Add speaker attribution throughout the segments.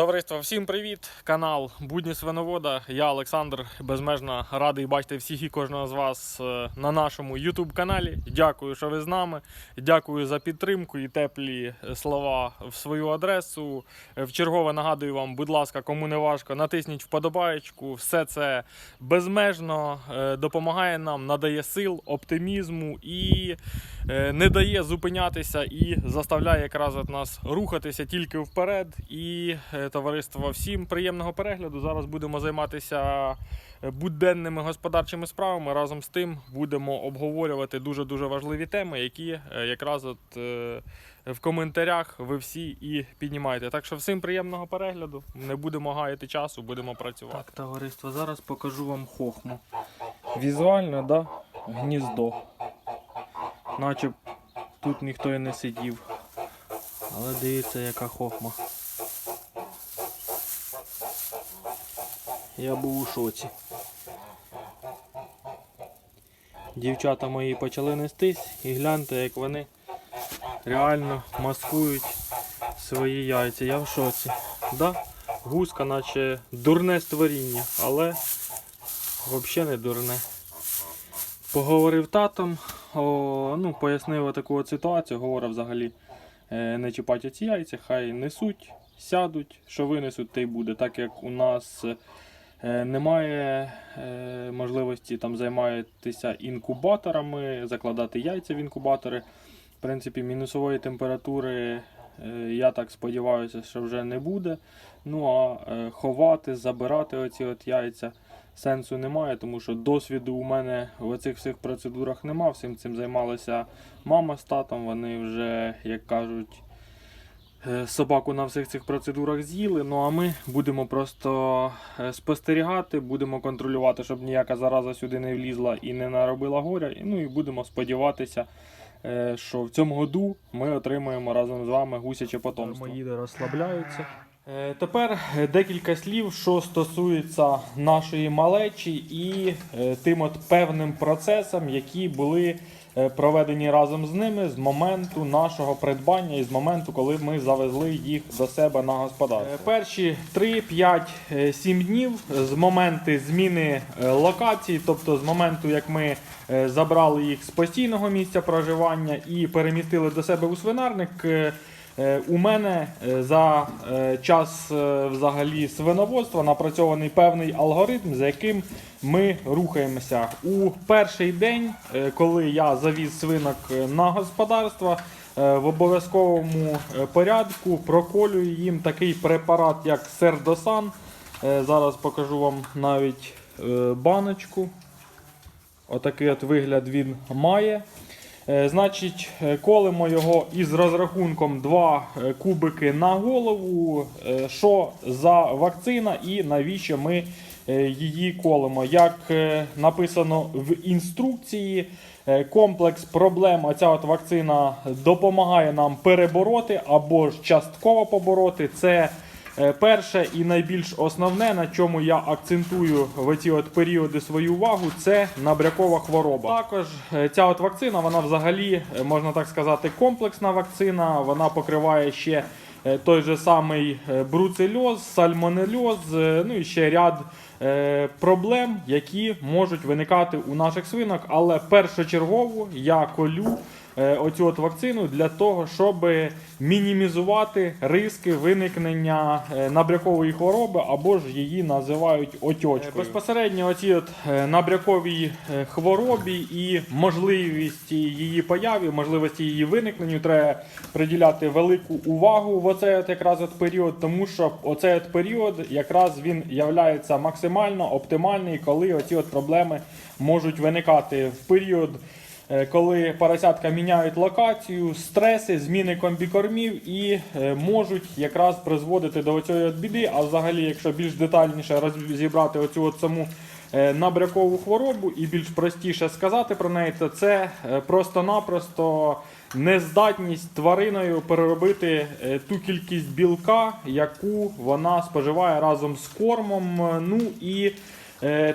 Speaker 1: Товариство, всім привіт! Канал Будні Свиновода. Я Олександр безмежно радий бачити всіх і кожного з вас е, на нашому YouTube каналі. Дякую, що ви з нами. Дякую за підтримку і теплі е, слова в свою адресу. Е, Вчергове нагадую вам, будь ласка, кому не важко, натисніть вподобаєчку. Все це безмежно допомагає нам, надає сил, оптимізму і не дає зупинятися і заставляє якраз от нас рухатися тільки вперед. І товариство, всім приємного перегляду. Зараз будемо займатися е, буденними господарчими справами. Разом з тим будемо обговорювати дуже дуже важливі теми, які е, якраз от е, в коментарях ви всі і піднімаєте. Так що всім приємного перегляду. Не будемо гаяти часу, будемо працювати. Так, товариство, зараз покажу вам хохму. Візуально, да? Гніздо. Наче тут ніхто і не сидів. Але дивіться, яка хохма. Я був у шоці. Дівчата мої почали нестись і гляньте, як вони реально маскують свої яйця. Я в шоці. Да? Гуска, наче дурне створіння, але взагалі не дурне. Поговорив татом, о, ну, пояснив таку ситуацію, говорив взагалі е, не чіпати ці яйця, хай несуть, сядуть, що винесуть, те й буде. Так як у нас е, немає е, можливості там займатися інкубаторами, закладати яйця в інкубатори. В принципі, мінусової температури, е, я так сподіваюся, що вже не буде. Ну а е, ховати, забирати оці от яйця сенсу немає, тому що досвіду у мене в цих всіх процедурах нема. Всім цим займалася мама з татом. Вони вже, як кажуть, е, собаку на всіх цих процедурах з'їли. Ну а ми будемо просто е, спостерігати, будемо контролювати, щоб ніяка зараза сюди не влізла і не наробила горя. Ну і будемо сподіватися. е, Що в цьому году ми отримаємо разом з вами гусяче потомство. Мої розслабляються. Е, Тепер е, декілька слів, що стосується нашої малечі і е, тим от певним процесам, які були е, проведені разом з ними з моменту нашого придбання і з моменту, коли ми завезли їх до себе на господарство. Е, Перші 3, 5, 7 днів з моменту зміни е, локації, тобто з моменту, як ми е, забрали їх з постійного місця проживання і перемістили до себе у свинарник. Е, У мене е, за е, час взагалі свиноводства напрацьований певний алгоритм, за яким ми рухаємося. У перший день, коли я завіз свинок на господарство, в обов'язковому порядку проколюю їм такий препарат, як Сердосан. Зараз покажу вам навіть баночку. Отакий от вигляд він має. Е, Значить, е, колимо його із розрахунком 2 кубики на голову. Е, Що за вакцина і навіщо ми е, її колимо? Як е, написано в інструкції, е, комплекс проблем оця от вакцина допомагає нам перебороти або ж частково побороти. Це Е, Перше і найбільш основне, на чому я акцентую в ці от періоди свою увагу, це набрякова хвороба. Також е, ця от вакцина, вона взагалі, е, можна так сказати, комплексна вакцина. Вона покриває ще е, той же самий е, бруцельоз, сальмонельоз, е, ну і ще ряд е, проблем, які можуть виникати у наших свинок. Але першочергово я колю е, оцю от вакцину для того, щоб мінімізувати риски виникнення е, набрякової хвороби або ж її називають отьочкою. Безпосередньо оці от е, набряковій е, хворобі і можливості її появи, можливості її виникненню треба приділяти велику увагу в оцей от якраз от період, тому що оцей от період якраз він являється максимально оптимальний, коли оці от проблеми можуть виникати в період. Е, коли поросятка міняють локацію, стреси, зміни комбікормів і е, можуть якраз призводити до цієї біди. А взагалі, якщо більш детальніше розібрати оцю от саму е, набрякову хворобу і більш простіше сказати про неї, то це просто-напросто нездатність твариною переробити ту кількість білка, яку вона споживає разом з кормом. Ну і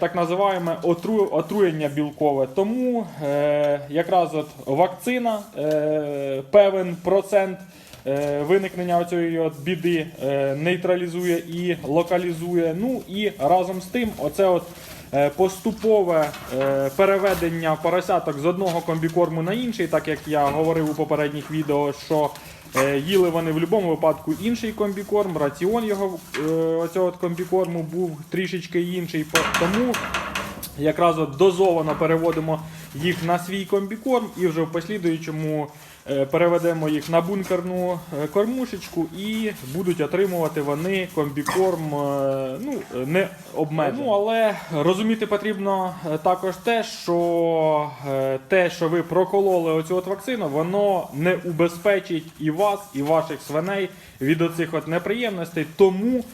Speaker 1: так називаємо отру, отруєння білкове. Тому е, якраз от вакцина, е, певен процент е, виникнення цієї біди е, нейтралізує і локалізує. Ну і разом з тим, оце от е, поступове е, переведення поросяток з одного комбікорму на інший, так як я говорив у попередніх відео, що е, їли вони в будь-якому випадку інший комбікорм, раціон його е, оцього комбікорму був трішечки інший. Тому якраз от дозовано переводимо їх на свій комбікорм і вже в послідуючому е, переведемо їх на бункерну е, кормушечку і будуть отримувати вони комбікорм е, ну, не обмежено. Ну, але розуміти потрібно також те, що те, що ви прокололи оцю от вакцину, воно не убезпечить і вас, і ваших свиней від оцих от неприємностей. Тому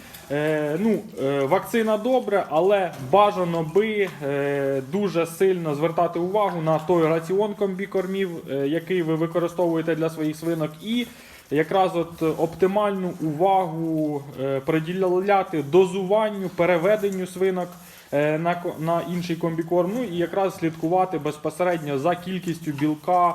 Speaker 1: ну, е, вакцина добре, але бажано би е, дуже сильно звертати увагу на той раціон комбікормів, е, який ви використовуєте для своїх свинок, і якраз от оптимальну увагу е, приділяти дозуванню, переведенню свинок. е, На, на інший комбікорм, ну і якраз слідкувати безпосередньо за кількістю білка е,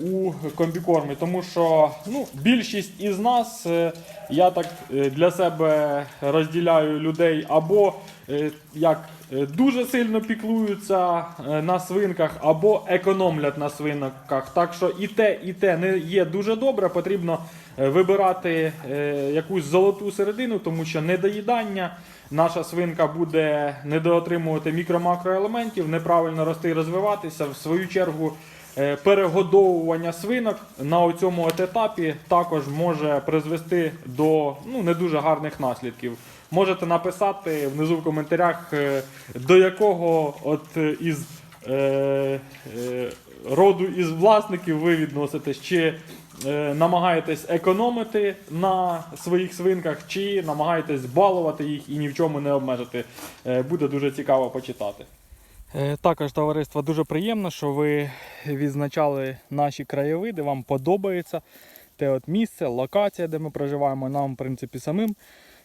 Speaker 1: у комбікормі. Тому що ну, більшість із нас, е, я так е, для себе розділяю людей або е, як е, дуже сильно піклуються е, на свинках, або економлять на свинках. Так що і те, і те не є дуже добре. Потрібно е, вибирати е, якусь золоту середину, тому що недоїдання. Наша свинка буде недоотримувати мікро-макроелементів, неправильно рости і розвиватися. В свою чергу Е, перегодовування свинок на цьому етапі також може призвести до ну, не дуже гарних наслідків. Можете написати внизу в коментарях, е, до якого от е, із е, е, роду із власників ви відноситесь, чи е, намагаєтесь економити на своїх свинках, чи намагаєтесь балувати їх і ні в чому не обмежити. Е, буде дуже цікаво почитати. Е, Також товариство дуже приємно, що ви відзначали наші краєвиди, вам подобається те от місце, локація, де ми проживаємо. Нам, в принципі, самим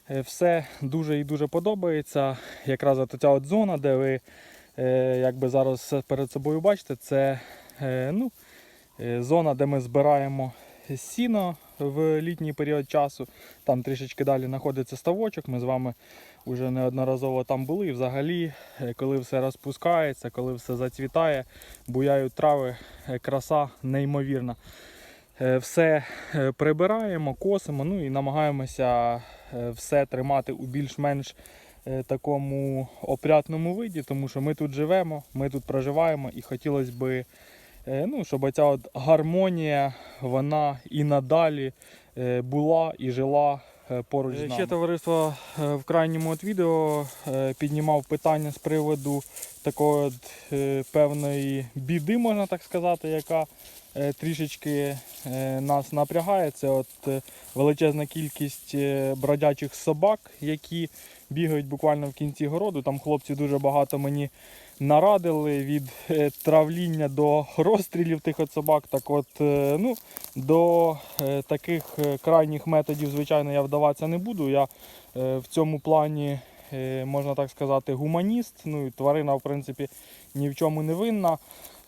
Speaker 1: е, все дуже і дуже подобається. Якраз от ця от зона, де ви е, якби зараз перед собою бачите, це ну, зона, де ми збираємо сіно в літній період часу. Там трішечки далі знаходиться ставочок. Ми з вами вже неодноразово там були. І взагалі, е, коли все розпускається, коли все зацвітає, буяють трави, е, краса неймовірна. Е, Все прибираємо, косимо, ну і намагаємося все тримати у більш-менш такому опрятному виді, тому що ми тут живемо, ми тут проживаємо і хотілося б, ну, щоб ця от гармонія вона і надалі е, була і жила е, поруч з нами. Ще товариство е, в крайньому от відео е, піднімав питання з приводу такої от, е, певної біди, можна так сказати, яка е, трішечки е, нас напрягає. Це от е, величезна кількість е, бродячих собак, які бігають буквально в кінці городу. Там хлопці дуже багато мені нарадили від е, травління до розстрілів тих от собак. Так от, е, ну, до е, таких е, крайніх методів, звичайно, я вдаватися не буду. Я е, в цьому плані, е, можна так сказати, гуманіст. Ну і тварина, в принципі, ні в чому не винна.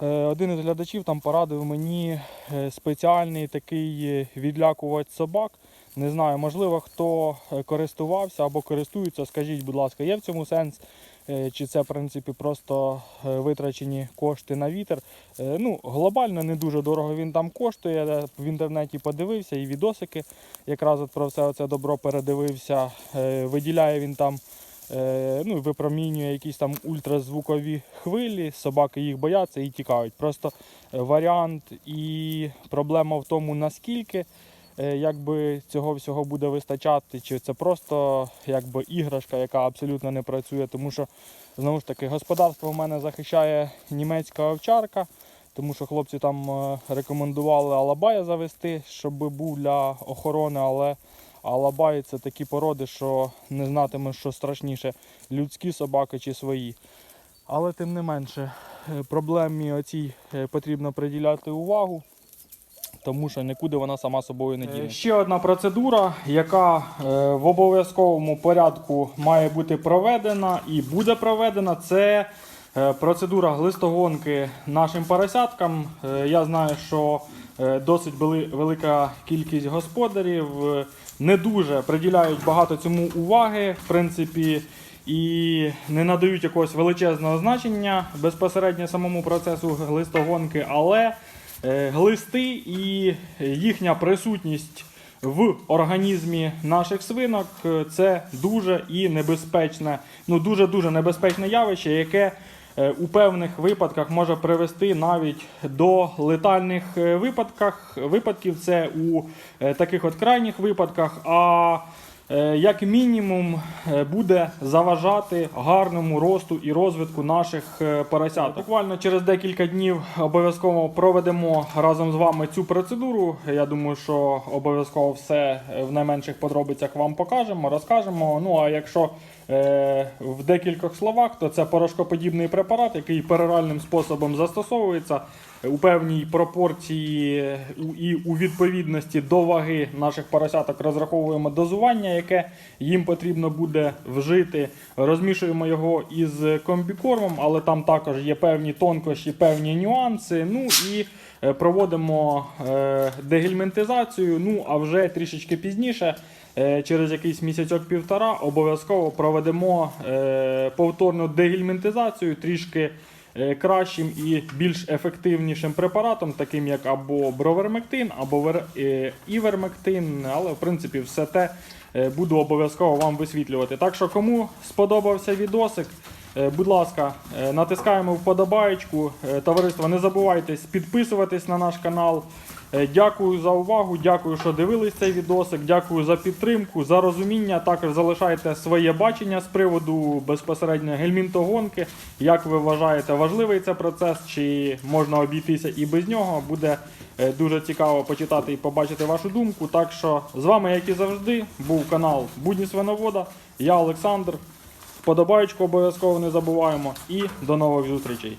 Speaker 1: Е, Один із глядачів там порадив мені е, спеціальний такий е, відлякувач собак. Не знаю, можливо, хто користувався або користується, скажіть, будь ласка, є в цьому сенс? Чи це, в принципі, просто витрачені кошти на вітер? Ну, глобально не дуже дорого він там коштує. Я в інтернеті подивився і відосики якраз от про все це добро передивився. Виділяє він там ну, випромінює якісь там ультразвукові хвилі, собаки їх бояться і тікають. Просто е, варіант і проблема в тому, наскільки е, якби цього всього буде вистачати, чи це просто якби іграшка, яка абсолютно не працює, тому що знову ж таки господарство в мене захищає німецька овчарка. Тому що хлопці там е, рекомендували Алабая завести, щоб був для охорони, але Алабаї це такі породи, що не знатимеш, що страшніше, людські собаки чи свої. Але тим не менше, е, проблемі оцій е, потрібно приділяти увагу, тому що нікуди вона сама собою не діне. Ще одна процедура, яка е, в обов'язковому порядку має бути проведена і буде проведена, це е, процедура глистогонки нашим поросяткам. Е, Я знаю, що е, досить велика кількість господарів е, не дуже приділяють багато цьому уваги, в принципі, і не надають якогось величезного значення безпосередньо самому процесу глистогонки, але е, глисти і їхня присутність в організмі наших свинок е, це дуже і небезпечне, ну дуже дуже небезпечне явище, яке у певних випадках може привести навіть до летальних випадків. Випадків це у е, таких от крайніх випадках. А е, як мінімум е, буде заважати гарному росту і розвитку наших е, поросят. Буквально через декілька днів обов'язково проведемо разом з вами цю процедуру. Я думаю, що обов'язково все в найменших подробицях вам покажемо, розкажемо. Ну а якщо е, в декількох словах, то це порошкоподібний препарат, який пероральним способом застосовується у певній пропорції і у відповідності до ваги наших поросяток розраховуємо дозування, яке їм потрібно буде вжити. Розмішуємо його із комбікормом, але там також є певні тонкощі, певні нюанси. Ну і е, проводимо е, дегельмінтизацію. Ну а вже трішечки пізніше. е, Через якийсь місяцьок-півтора обов'язково проведемо повторну дегельмінтизацію трішки кращим і більш ефективнішим препаратом, таким як або бровермектин, або е, івермектин, але в принципі все те е, буду обов'язково вам висвітлювати. Так що, кому сподобався відосик, е, будь ласка, е, натискаємо вподобаєчку. Е, Товариство, не забувайте підписуватись на наш канал. Е, Дякую за увагу, дякую, що дивились цей відосик. Дякую за підтримку, за розуміння. Також залишайте своє бачення з приводу безпосередньо гельмінтогонки. Як ви вважаєте, важливий це процес, чи можна обійтися і без нього? Буде е, дуже цікаво почитати і побачити вашу думку. Так що з вами, як і завжди, був канал Будні Свиновода. Я Олександр. Вподобаєчку обов'язково не забуваємо і до нових зустрічей.